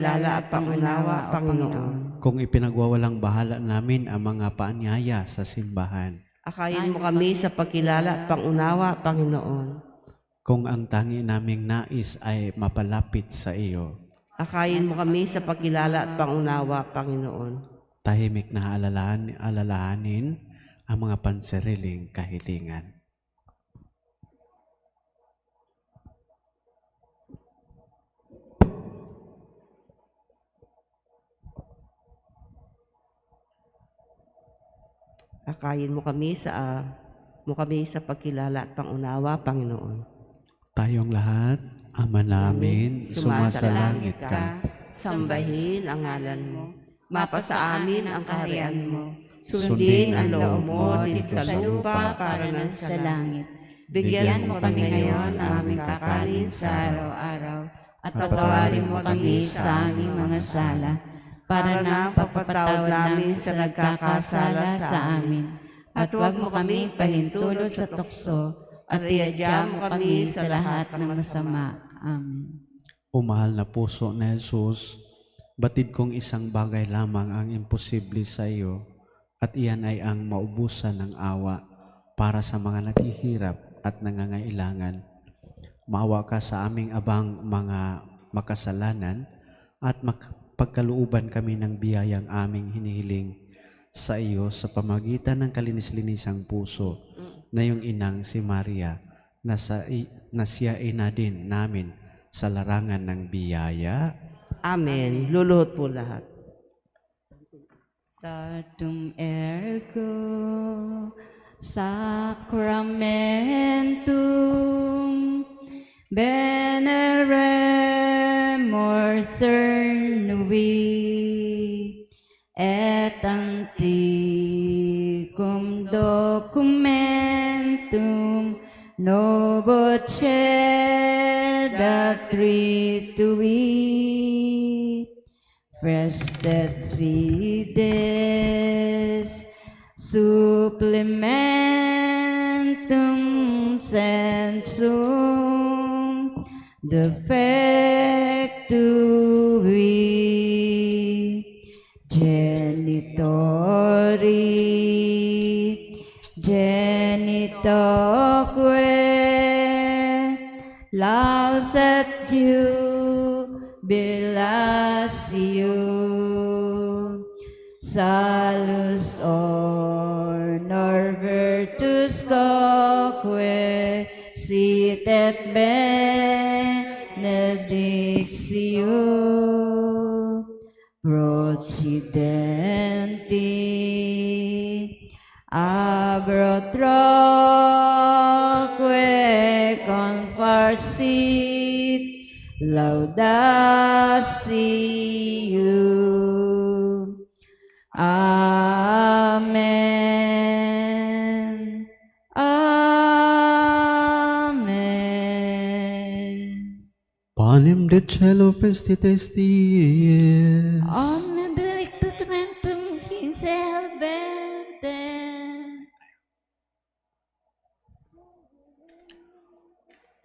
Lala at pangunawa, Panginoon. Kung ipinagwawalang bahala namin ang mga paanyaya sa simbahan. Akayin mo kami sa pagkilala at pangunawa, Panginoon. Kung ang tangi naming nais ay mapalapit sa iyo. Akayin mo kami sa pagkilala at pangunawa, Panginoon. Tahimik na alalahan, alalahanin ang mga pansariling kahilingan. Akayin mo kami sa ah, mo kami sa pagkilala at pangunawa, Panginoon. Tayong lahat, Ama namin, sumasalangit ka. Sambahin ang ngalan mo. Mapasa amin ang kaharian mo. Sundin ang loob mo dito sa lupa para ng sa langit. Bigyan mo kami ngayon ng aming kakanin sa araw-araw at Patawarin patawarin mo kami sa aming mga sala para na pagpapatawad namin sa nagkakasala sa amin. At huwag mo kami pahintulot sa tukso at iadya mo kami sa lahat ng masama. Amen. O mahal na puso na Jesus, batid kong isang bagay lamang ang imposible sa iyo at iyan ay ang maubusan ng awa para sa mga naghihirap at nangangailangan. Maawa ka sa aming abang mga makasalanan at pagkaluuban kami ng biyayang aming hinihiling sa iyo sa pamagitan ng kalinis-linisang puso na yung inang si Maria na, sa, na siya ina din namin sa larangan ng biyaya. Amen. Luluhod po lahat. Datum ergo sacramentum veneremur we et anticum documentum novoce datri tui prestet vides supplementum sensum de genitori genitoque lauset jubilatio salus honor virtus coque sit et benedictio procidenti troque confarsit laudasiu. Amen. Amen. Panem de celo prestitesties. Amen.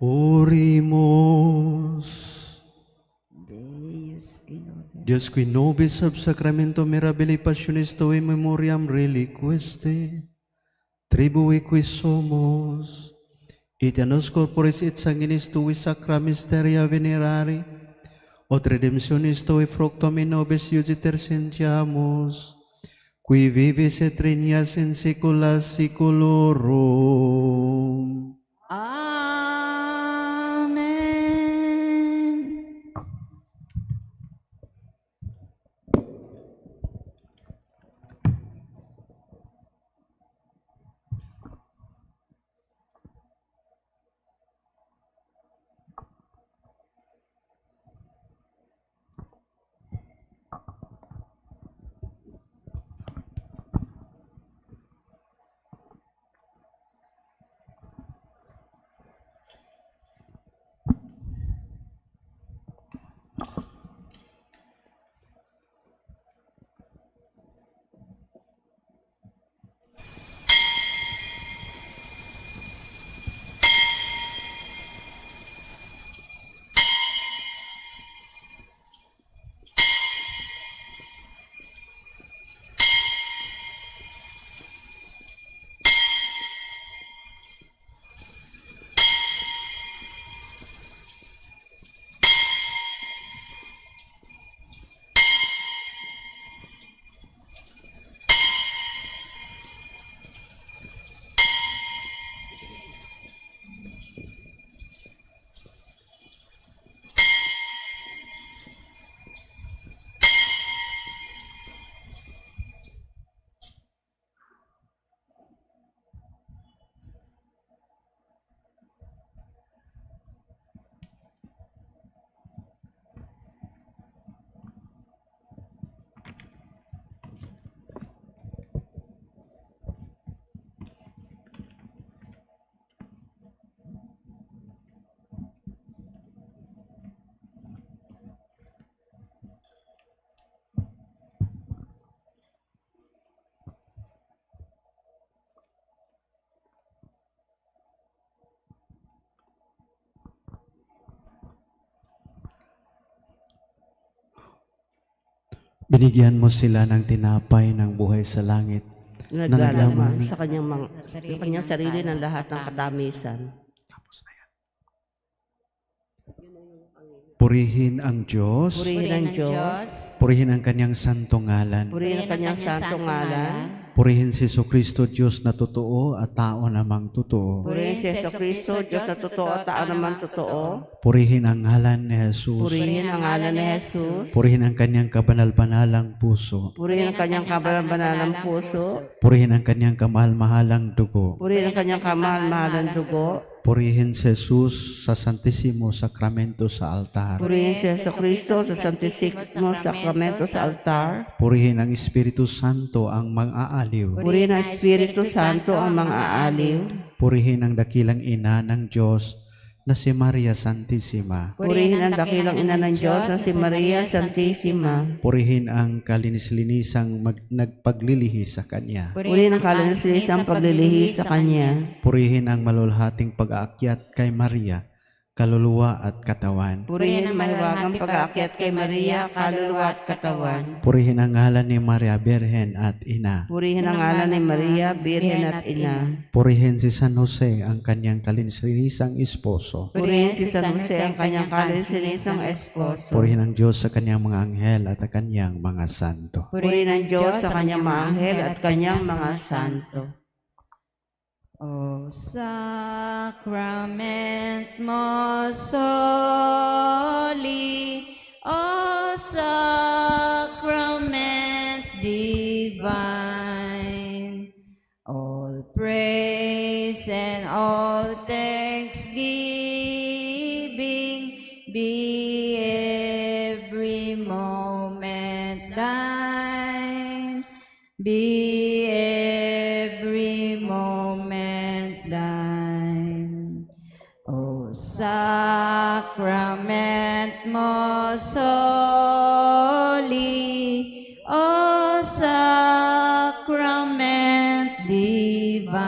Orimos. Dios qui nobis sub sacramento mirabili passionis tui memoriam reliquiste, tribui qui somos, et annos corporis et sanguinis tui sacra mysteria venerari, ot redemptionis tui fructum in nobis iugiter sentiamus, qui vivis et regnias in saecula saeculorum. Amen. Binigyan mo sila ng tinapay ng buhay sa langit. na naglaman. sa kanyang, mga, yung kanyang sarili ng lahat ng katamisan. Purihin ang Diyos. Purihin ang Diyos, Purihin ang kanyang santong ngalan. purihin ang kanyang santong ngalan, Purihin si Kristo Diyos na totoo at tao namang totoo. purihin si Yeso Cristo, Diyos na totoo at tao naman totoo, Purihin ang ngalan ni Jesus. purihin ang ngalan ni Jesus, Purihin ang kanyang kabanal-banalang puso. purihin ang kanyang kabalang-banalang puso, Purihin ang kanyang kamahal-mahalang dugo. purihin ang kanyang kamahal-mahalang dugo, Purihin si Jesus sa Santissimo Sacramento sa altar. purihin si Yeso Cristo sa Santisimo Sacramento sa altar, Purihin ang Espiritu Santo ang mang-aaliw. purihin ang Espiritu Santo ang mga aaliw, Purihin ang dakilang ina ng Diyos na si Maria Santissima. purihin ang dakilang ina ng Diyos na si Maria Santissima, Purihin ang kalinis-linisang mag- nagpaglilihi sa Kanya. purihin ang kalinisan paglilihi sa Kanya, Purihin ang malulhating pag-aakyat kay Maria, kaluluwa at katawan. Purihin ang mahiwagang pag-aakyat kay Maria, kaluluwa at katawan. Purihin ang ngalan ni Maria Birhen at Ina. Purihin ang ngalan ni Maria, Birhen at Ina. Purihin si San Jose ang kanyang kalinis-linisang esposo. Purihin si San Jose ang kanyang kalisinisang esposo. Purihin ang Diyos sa kanyang mga anghel at ang kanyang mga santo. Purihin ang Diyos sa kanyang mga anghel at kanyang mga santo. O sacrament most holy, O sacrament divine, all praise and all thanksgiving sacrament most holy, O sacrament divine,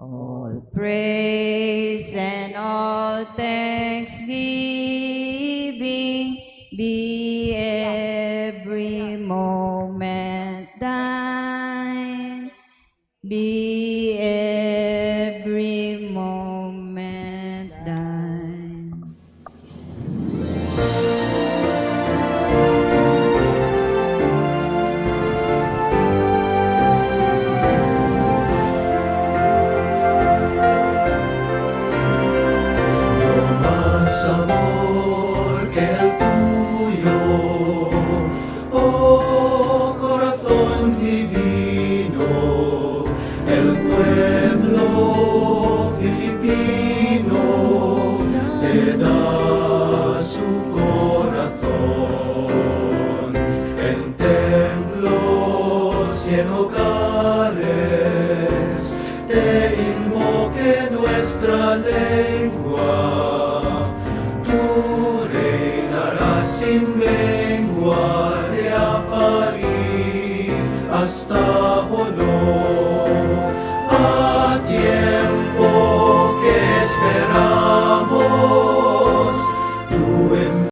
all praise and all thanksgiving be every moment thine. Be el pueblo filipino te da su corazón en templos y en hogares te invoque nuestra lengua. Tú reinarás sin mengua de París hasta volver.